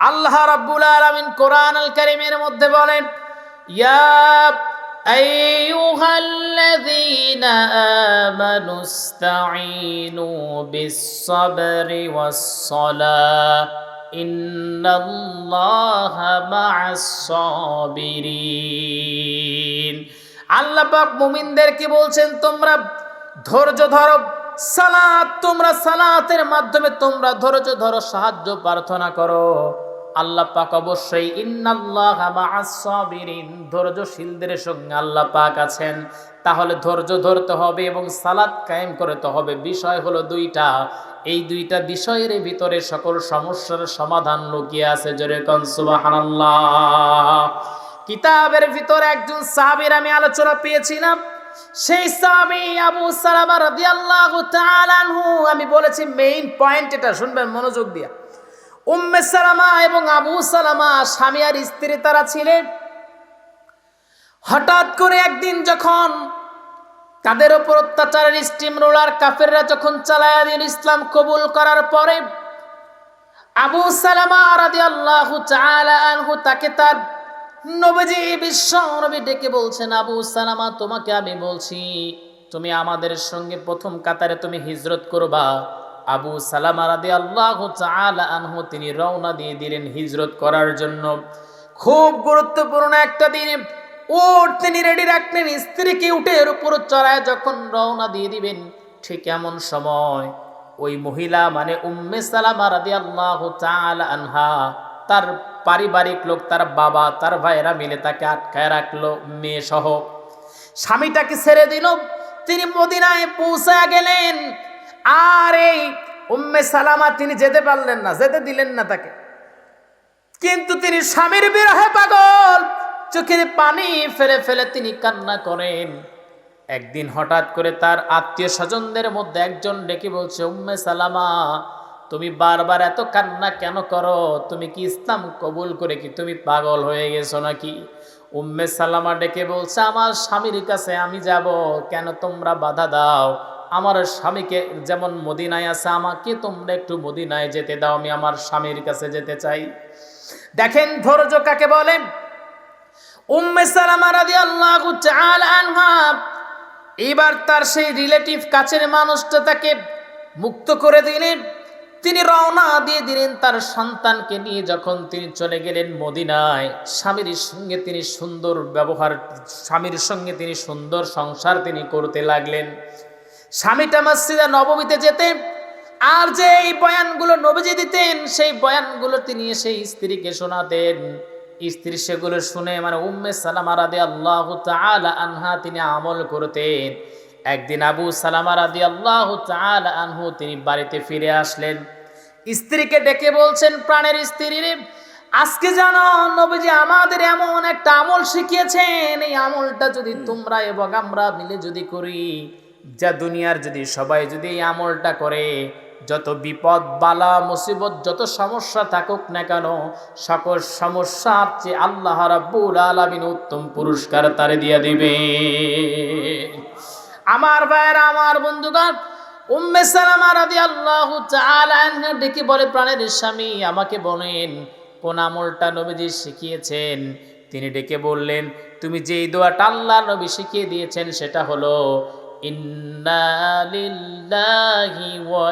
আল্লাহ রাব্বুল আলামিন কোরআন আল কারীমের মধ্যে বলেন ইয়া أيها الذين آمنوا استعينوا بالصبر والصلاة إن الله مع الصابرين আল্লাহ পাক মুমিনদেরকে বলছেন তোমরা ধৈর্য ধরো সালাত তোমরা সালাতের মাধ্যমে তোমরা ধৈর্য ধরো সাহায্য প্রার্থনা করো আল্লাহ পাক অবশ্যই ধৈর্যশীলদের সঙ্গে আল্লাহ পাক আছেন। তাহলে ধৈর্য ধরতে হবে এবং সালাত কায়েম করতে হবে। বিষয় হলো দুইটা। এই দুইটা বিষয়ের ভিতরে সকল সমস্যার সমাধান লুকিয়ে আছে। জোরে কন কিতাবের ভিতরে একজন সাহাবীর আমি আলোচনা পেয়েছিলাম। সেই সাহাবী আবু সালামা রাদিয়াল্লাহু তাআলা আনহু, আমি বলেছি মেইন পয়েন্ট এটা, শুনবেন মনোযোগ দিয়া। উম্মে সালামা এবং আবু সালামা স্বামী আর স্ত্রী তারা ছিলেন। হঠাৎ করে একদিন যখন তাদের ওপর অত্যাচারের স্টিম রোলার কাফেররা যখন চালায়া দিন ইসলাম কবুল করার পরে, আবু সালামা রাদিয়াল্লাহু তাআলা আনহু তাকে তার নবীজি বিশ্ব নবী ডেকে বলছেন, আবু সালামা, তোমাকে আমি বলছি, তুমি আমাদের সঙ্গে প্রথম কাতারে তুমি হিজরত করবা। আবু সালামা রাদি আল্লাহ আনহু তিনি রওনা দিয়ে দিলেন হিজরত করার জন্য। খুব গুরুত্বপূর্ণ একটা দিন। উট তিনি রেডি রাখলেন, স্ত্রীকে উঠে এর উপর চড়ায় যখন রওনা দিয়ে দিবেন, ঠিক এমন সময় ওই মহিলা মানে উম্মে সালামা রাদি আল্লাহ আনহা, তার পারিবারিক লোক, তার বাবা, তার ভাইয়েরা মিলে তাকে আটকায় রাখল মেয়ে সহ স্বামীটাকে ছেড়ে দিল। তিনি মদিনায় পৌঁছায় গেলেন। আর এই উম্মে সালামা তিনি যেতে পারলেন না, যেতে দিলেন না তাকে। কিন্তু তিনি স্বামীর বিরহে পাগল। চোখের পানি ফেলে ফেলে তিনি কান্না করেন। একদিন হঠাৎ করে তার আত্মীয় স্বজনদের মধ্যে একজন ডেকে বলছে, উম্মে সালামা, তুমি বারবার এত কান্না কেন করো? তুমি কি ইসলাম কবুল করে কি? তুমি পাগল হয়ে গেছো নাকি? উম্মে সালামা ডেকে বলছে, আমার স্বামীর কাছে আমি যাব। কেন তোমরা বাধা দাও? আমার স্বামীকে যেমন মদিনায় আছে আমাকে, তোমরা একটু মদিনায় যেতে দাও, আমি আমার স্বামীর কাছে যেতে চাই। দেখেন ধৈর্য কাকে বলেন উম্মে সালামা রাদিয়াল্লাহু তাআলা আনহা, এবার তার সেই রিলেটিভ কাছের মানুষটা তাকে মুক্ত করে দিলেন। তিনি রওনা দিয়ে দিলেন তার সন্তানকে নিয়ে যখন তিনি চলে গেলেন মদিনায়। স্বামীর সঙ্গে তিনি সুন্দর ব্যবহার, স্বামীর সঙ্গে তিনি সুন্দর সংসার তিনি করতে লাগলেন। স্বামীটা মসজিদে নবমীতে যেতেন, আর যে এই বয়ানগুলো নবীজি দিতেন, সেই বয়ানগুলো তিনি সেই স্ত্রীকে শোনাতেন। স্ত্রী সেগুলো শুনে মানে উম্মে সালামা রাদি আল্লাহ আনহা তিনি আমল করতেন। একদিন আবু সালামা রাদি আল্লাহ আনহু তিনি বাড়িতে ফিরে আসলেন। স্ত্রীকে ডেকে বলছেন, প্রাণের স্ত্রী আজকে জানো, নবীজি আমাদের এমন একটা আমল শিখিয়েছেন। এই আমলটা যদি তোমরা এবং আমরা মিলে যদি করি যা দুনিয়ার যদি সবাই যদি এই আমলটা করে, যত বিপদ, বালা, মুসিবত, যত সমস্যা থাকুক না কেন, সকল সমস্যার চেয়ে আল্লাহ রাব্বুল আলামিন উত্তম পুরস্কার তারে দিয়ে দিবে। আমার ভাইয়েরা, আমার বন্ধুগণ, উম্মে সালামা রাদিয়াল্লাহু তাআলা আনহা ডেকে বলে, প্রাণের স্বামী আমাকে বলেন, কোন আমলটা নবীজি শিখিয়েছেন? তিনি ডেকে বললেন, তুমি যেই দোয়াটা আল্লাহ নবী শিখিয়ে দিয়েছেন, সেটা হলো ওয়া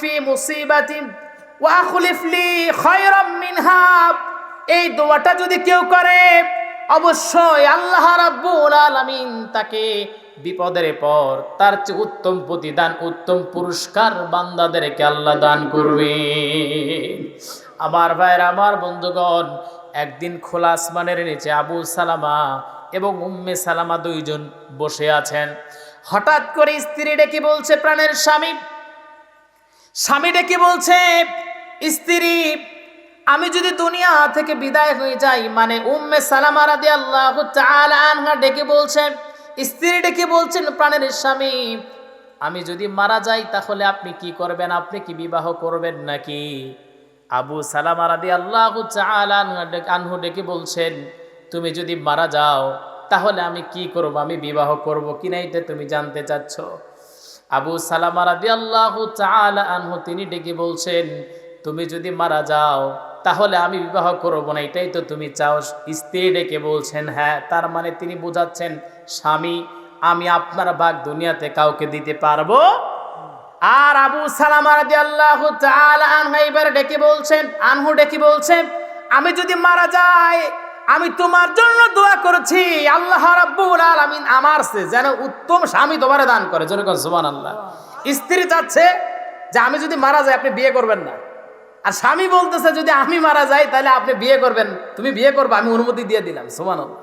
ফি ওয়া মিনহা। এই দোয়াটা যদি কেউ করে, অবশ্যই আল্লাহ রাব্বুল আলামিন তাকে বিপদের পর তার চেয়ে উত্তম প্রতিদান, উত্তম পুরস্কার বান্দাদেরকে আল্লাহ দান করবে আমার ভাইয়ের, আমার বন্ধুগণ, একদিন খোলা আসমানের নিচে আবু সালামা এবং উম্মে সালামা দুইজন বসে আছেন। হঠাৎ করে স্ত্রী ডেকে বলছে, প্রাণের স্বামী। স্বামী ডেকে বলছে, স্ত্রী, আমি যদি দুনিয়া থেকে বিদায় হয়ে যাই মানে উম্মে সালামা রাদি আল্লাহ আনহা ডেকে বলছেন স্ত্রী ডেকে বলছেন, প্রাণের স্বামী, আমি যদি মারা যাই তাহলে আপনি কি করবেন? আপনি কি বিবাহ করবেন নাকি? আবু সালামা রাদি আল্লাহ আনহু ডেকে বলছেন, তুমি যদি মারা যাও, তাহলে আমি কি করব? আমি বিবাহ করব কি না এটা তুমি জানতে চাচ্ছ? আবু সালামা রাদি আল্লাহ আনহু তিনি ডেকে বলছেন, তুমি যদি মারা যাও, তাহলে আমি বিবাহ করব না, এটাই তো তুমি চাও। স্ত্রী ডেকে বলছেন হ্যাঁ তার মানে তিনি বোঝাচ্ছেন, স্বামী, আমি আপনার ভাগ দুনিয়াতে কাউকে দিতে পারব আর আবু সালামা আল্লাহ এবার ডেকে বলছেন, আনহু ডেকে বলছেন, আমি যদি মারা যাই, আমি তোমার জন্য দোয়া করেছি। আল্লাহ রাব্বুল আলামিন আমার সে যেন উত্তম স্বামী তোমারে দান করে। যেরকম সুবহান আল্লাহ স্ত্রী চাচ্ছে যে, আমি যদি মারা যাই, আপনি বিয়ে করবেন না। আর স্বামী বলতেছে, যদি আমি মারা যাই, তাহলে আপনি বিয়ে করবেন। তুমি বিয়ে করবে, আমি অনুমতি দিয়ে দিলাম। সুমান আল্লাহ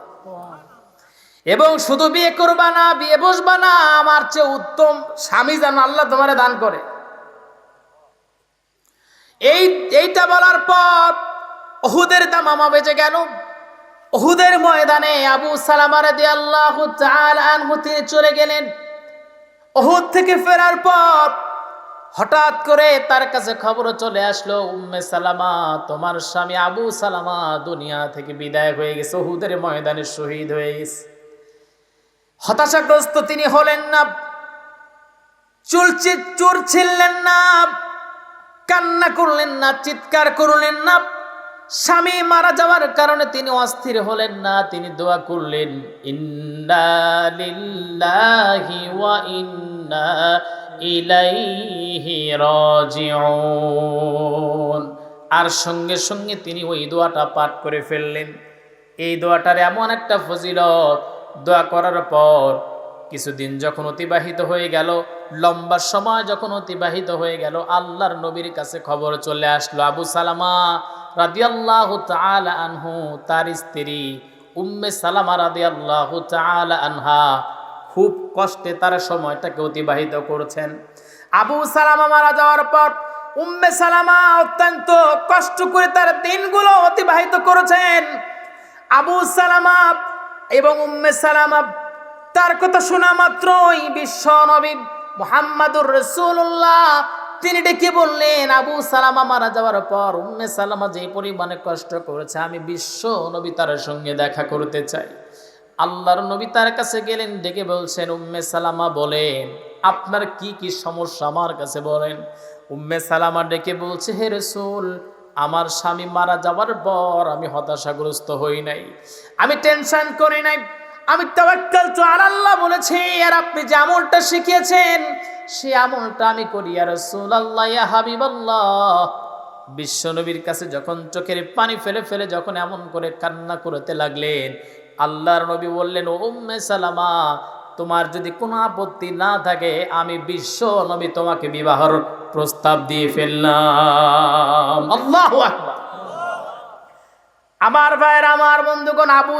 এবং শুধু বিয়ে করবা না, বিয়ে বসবা না, আমার চেয়ে উত্তম স্বামী যেন আল্লাহ তোমারে দান করে। এই, এইটা বলার পর ওহুদের দামামা বেঁচে গেল। অহুদের ময়দানে আবু সালামার দিয়ে আল্লাহ তিনি চলে গেলেন। অহুদ থেকে ফেরার পর হঠাৎ করে তার কাছে খবর চলে আসলো, উম্মে সালামা, তোমার স্বামী আবু সালামা দুনিয়া থেকে বিদায় হয়ে গেছে, অহুদের ময়দানে শহীদ হয়ে গেছে। হতাশাগ্রস্ত তিনি হলেন না। চুলচিত চুর ছিললেন না। কান্না করলেন না, চিৎকার করলেন না। স্বামী মারা যাওয়ার কারণে তিনি অস্থির হলেন না। তিনি দোয়া করলেন, ইন্না লিল্লাহি ওয়া ইন্না ইলাইহি রাজিউন। আর সঙ্গে সঙ্গে তিনি ওই দোয়াটা পাঠ করে ফেললেন। এই দোয়াটার এমন একটা ফজিলত দোয়া করার পর কিছুদিন যখন অতিবাহিত হয়ে গেল, লম্বা সময় যখন অতিবাহিত হয়ে গেল, আল্লাহর নবীর কাছে খবর চলে আসলো। আবু সালামা রাদিয়াল্লাহু তাআলা আনহু, তার স্ত্রী উম্মে সালামা রাদিয়াল্লাহু তাআলা আনহা খুব কষ্টে তার সময়টাকে অতিবাহিত করছেন। আবু সালামা মারা যাওয়ার পর উম্মে সালামা অত্যন্ত কষ্ট করে তার দিনগুলো অতিবাহিত করেছেন। আবু সালামা এবং উম্মে সালামা, তার কথা শোনা মাত্রই বিশ্ব নবী মোহাম্মদুর রসুল্লাহ তিনি ডেকে বললেন, আবু সালামা মারা যাওয়ার পর উম্মে সালামা যে পরিমাণে কষ্ট করেছে, আমি বিশ্ব নবী তার সঙ্গে দেখা করতে চাই। আল্লাহর নবী তার কাছে গেলেন, ডেকে বলছেন, উম্মে সালামা, বলেন, আপনার কি কি সমস্যা আমার কাছে বলেন? উম্মে সালামা ডেকে বলছে, হে রসুল আমার স্বামী মারা যাওয়ার পর আমি হতাশাগ্রস্ত হই নাই। আমি টেনশন করি নাই। আমি তো আর আল্লাহ বলেছি, আর আপনি যে আমলটা শিখিয়েছেন, সে আমলটা আমি করি। আর রাসূলুল্লাহ, ইয়া হাবিবাল্লাহ। বিশ্বনবীর কাছে যখন চোখের পানি ফেলে ফেলে যখন এমন করে কান্না করতে লাগলেন, আল্লাহর নবী বললেন, ও উম্মে সালামা তোমার যদি কোনো আপত্তি না থাকে, আমি বিশ্ব নবী তোমাকে বিবাহর প্রস্তাব দিয়ে ফেললাম। আল্লাহু আমার ভাইয়ের, আমার বন্ধুগণ আবু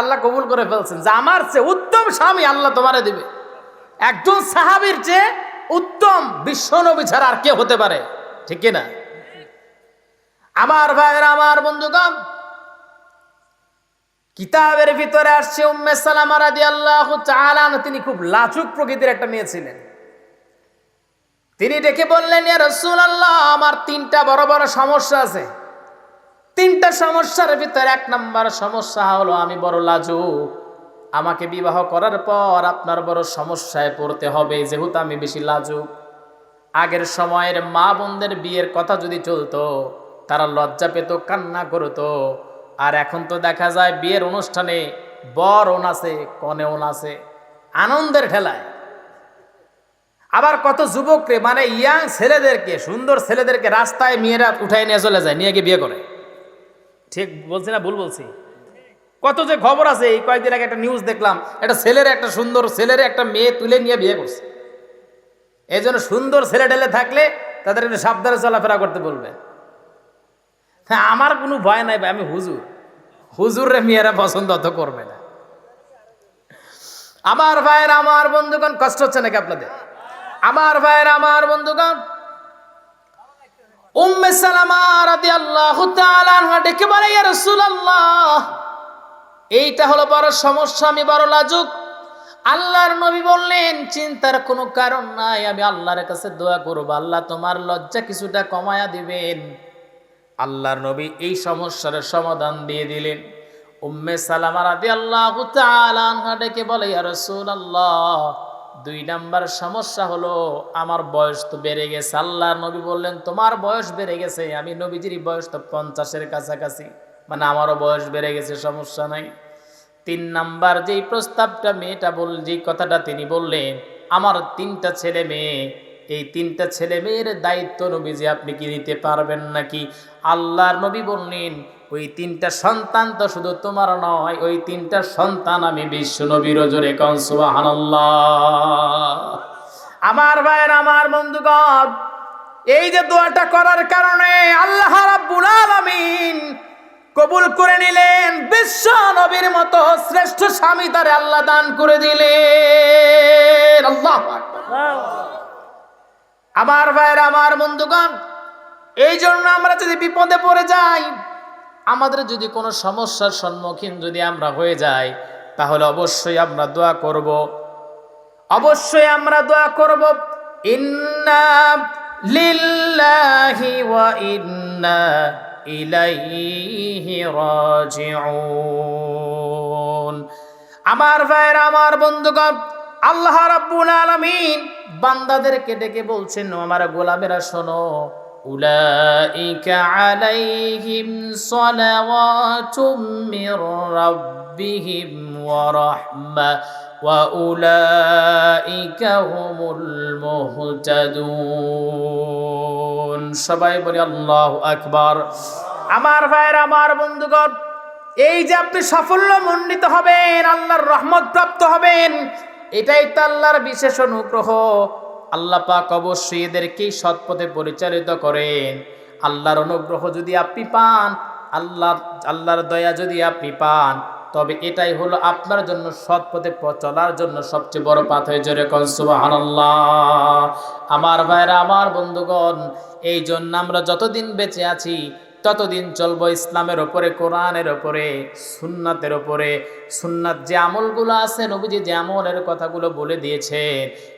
আল্লাহ কবুল করে ফেলছেন যে আমার চেয়ে উত্তম স্বামী আল্লাহ তোমারে দিবে। একজন সাহাবীর চেয়ে উত্তম বিশ্ব নবী ছাড়া আর কে হতে পারে। ঠিক না? আমার ভাইয়ের, আমার বন্ধুগণ কিতাবের ভিতরে আসছে উম্মে সালামা রাদিয়াল্লাহু তাআলা আনহা। তিনি খুব লাজুক প্রকৃতির একটা মেয়ে ছিলেন। তিনি ডেকে বললেন, ইয়া রাসূলুল্লাহ, আমার তিনটা বড় বড় সমস্যা আছে। তিনটা সমস্যার ভিতরে এক নাম্বার সমস্যা হলো, আমি বড় লাজুক। আমাকে বিবাহ করার পর আপনার বড় সমস্যায় পড়তে হবে, যেহেতু আমি বেশি লাজুক। আগের সময়ের মা বোনদের বিয়ের কথা যদি চলতো, তারা লজ্জা পেত, কান্না করতো। আর এখন তো দেখা যায় বিয়ের অনুষ্ঠানে বর ওন আছে কনে ওন আছে আনন্দের ঠেলায়। আবার কত যুবকরে মানে ইয়াং ছেলেদেরকে, সুন্দর ছেলেদেরকে রাস্তায় মেয়েরা উঠাই নিয়ে চলে যায়, নিয়ে গিয়ে বিয়ে করে। ঠিক বলছি না, ভুল বলছি? কত যে খবর আছে, এই কয়েকদিন আগে একটা নিউজ দেখলাম, একটা ছেলের একটা সুন্দর ছেলের একটা মেয়ে তুলে নিয়ে বিয়ে করছে। এই জন্য সুন্দর ছেলে ঢেলে থাকলে তাদের সাবধানে চলাফেরা করতে বলবে। আমার কোনো ভয় নাই ভাই, আমি হুজুর। হুজুরে মেয়েরা পছন্দ অত করবে না। আমার ভাইয়ের, আমার বন্ধুগণ, কষ্ট হচ্ছে নাকি আপনাদের? আমার ভাইয়ের, আমার বন্ধুগণ, উম্মে সালামা রাদিয়াল্লাহু তাআলা ডেকে বলে, ইয়া রাসূলুল্লাহ, এইটা হলো বড় সমস্যা, আমি বড় লাজুক। আল্লাহর নবী বললেন, চিন্তার কোনো কারণ নাই, আমি আল্লাহর কাছে দোয়া করব। আল্লাহ তোমার লজ্জা কিছুটা কমায়া দিবেন। আল্লাহর নবী এই সমস্যার সমাধান দিয়ে দিলেন। উম্মে সালামা তাআলা আনহা ডেকে বলে, ইয়া রাসূলুল্লাহ, দুই নাম্বার সমস্যা হলো, আমার বয়স তো বেড়ে গেছে। আল্লাহর নবী বললেন, তোমার বয়স বেড়ে গেছে, আমি নবীজির বয়স তো পঞ্চাশের কাছাকাছি মানে আমারও বয়স বেড়ে গেছে, সমস্যা নাই। তিন নাম্বার যেই প্রস্তাবটা মেয়েটা বল, যেই কথাটা তিনি বললেন, আমার তিনটা ছেলে মেয়ে এই তিনটা ছেলে মেয়ের দায়িত্ব নবীজি আপনি কি নিতে পারবেন নাকি? আল্লাহর নবী বললেন, ওই তিনটা সন্তান তো শুধু তোমার নয়, ওই তিনটা সন্তান আমি বিশ্ব নবীর জোরে আমার ভাইয়ের, আমার বন্ধুগণ, এই যে দোয়াটা করার কারণে আল্লাহ রাব্বুল আলামিন কবুল করে নিলেন, বিশ্ব নবীর মতো শ্রেষ্ঠ স্বামী তারে আল্লাহ দান করে দিলেন। আল্লাহ আমার ভাইয়ের, আমার বন্ধুগণ এই জন্য আমরা যদি বিপদে পড়ে যাই, আমাদের যদি কোনো সমস্যার সম্মুখীন যদি আমরা হয়ে যাই, তাহলে অবশ্যই আমরা দোয়া করব। অবশ্যই আমরা দোয়া করব, ইন্না লিল্লাহি ওয়া ইন্না ইলাইহি রাজিউন। আমার ভাইয়ের, আমার বন্ধুগণ, আল্লাহ রাব্বুল আলামিন বান্দাদেরকে ডেকে বলছেন "ও আমার গোলামেরা, শোনো। উলাইকা আলাইহিম সালাওয়াতুম মির রাব্বিহিম ওয়া রাহমা ওয়া উলাইকা হুমুল মুহতাদুন। সবাই বলি, আল্লাহু আকবার। আমার ভাইয়ের, আমার বন্ধুগণ, এই যে আপনি সাফল্য মণ্ডিত হবেন, আল্লাহর রহমত প্রাপ্ত হবেন এটাই তো আল্লাহর বিশেষ অনুগ্রহ। আল্লাহ পাক অবশ্যই এদেরকেই সৎপথে পরিচালিত করেন। আল্লাহর অনুগ্রহ যদি আপনি পান, আল্লাহ, আল্লাহর দয়া যদি আপনি পান, তবে এটাই হলো আপনার জন্য সৎ পথে চলার জন্য সবচেয়ে বড় পাথ হয়ে জোরে কনসুবাহান্লাহ আমার ভাইরা, আমার বন্ধুগণ, এই জন্য আমরা যতদিন বেঁচে আছি ততদিন চলবো ইসলামের ওপরে, কোরআনের ওপরে, সুন্নাতের ওপরে। সুন্নাত যে আমলগুলো আছে, নবীজি যে আমলের কথাগুলো বলে দিয়েছে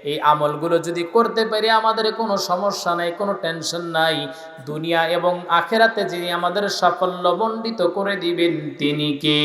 এই আমলগুলো যদি করতে পারি আমাদের কোনো সমস্যা নাই, কোনো টেনশন নাই, দুনিয়া এবং আখেরাতে যিনি আমাদের সাফল্য মণ্ডিত করে দিবেন, তিনি কে?